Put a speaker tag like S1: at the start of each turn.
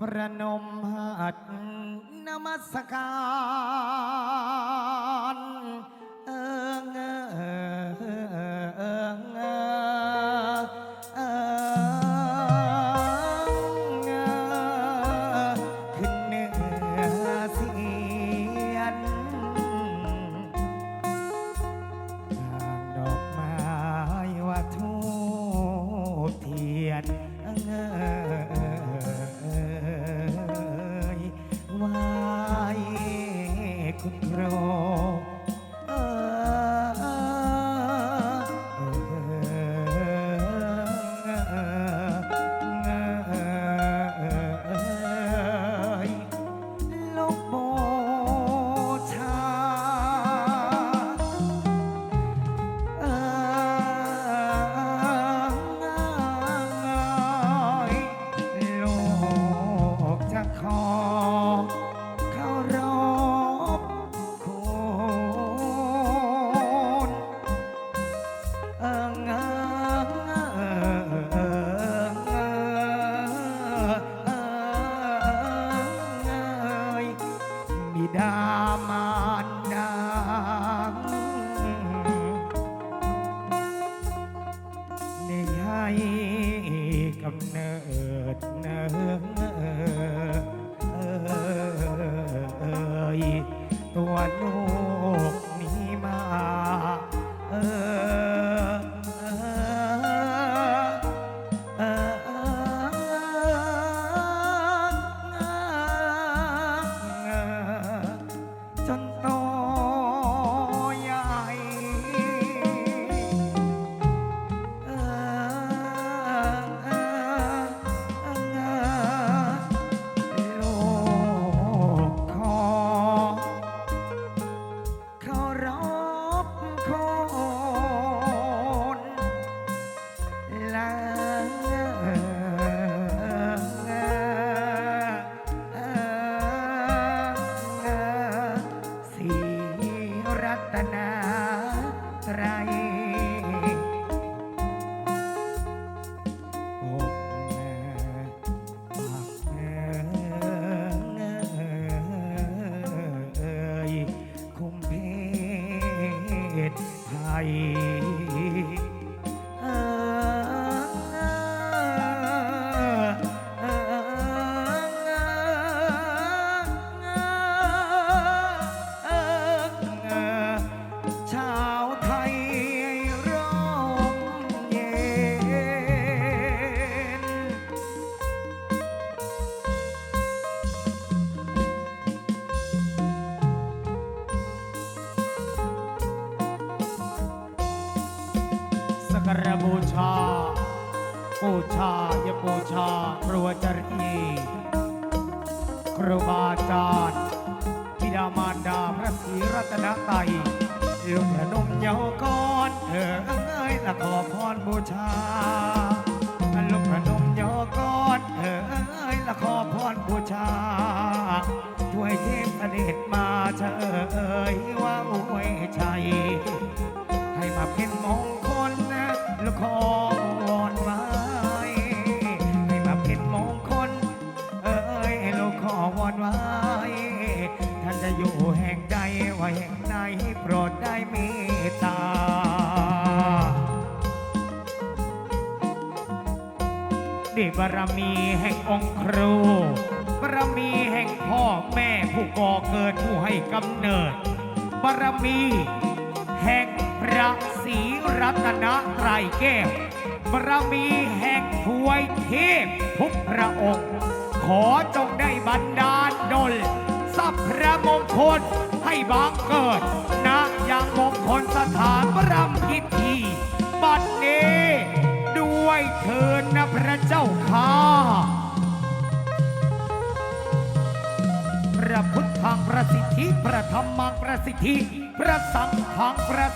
S1: ประนมหัดนมัสการ ตัวนู้ ใครอกแม่ปากแม่เอ่ยคุมเพศไทย กกระบูชา บูชายบูชาครัวจรีครูบาอาจารย์ธิดามารดาพระศรีรัตนตรัยลุงพนมเยาวกอนเออเอ้ยละขอพรบูชาลุงพนมเยาวกอนเออเอ้ยละขอพรบูชา ช่วยเทพเสด็จมาเฉย บารมีแห่งองค์ครูบารมีแห่งพ่อแม่ผู้ก่อเกิดผู้ให้กำเนิดบารมีแห่งพระศรีรัตนไตรแก้วบารมีแห่งถวยเทพทุกพระองค์ ขอจงได้บันดาลดลทรัพย์พระมงคลให้บังเกิดณยังมงคลสถานบรมพิธีบัดนี้ ด้วยเถินนะพระเจ้าค่ะ พระพุทธังประสิทธิ พระธรรมังประสิทธิ พระสังฆังประ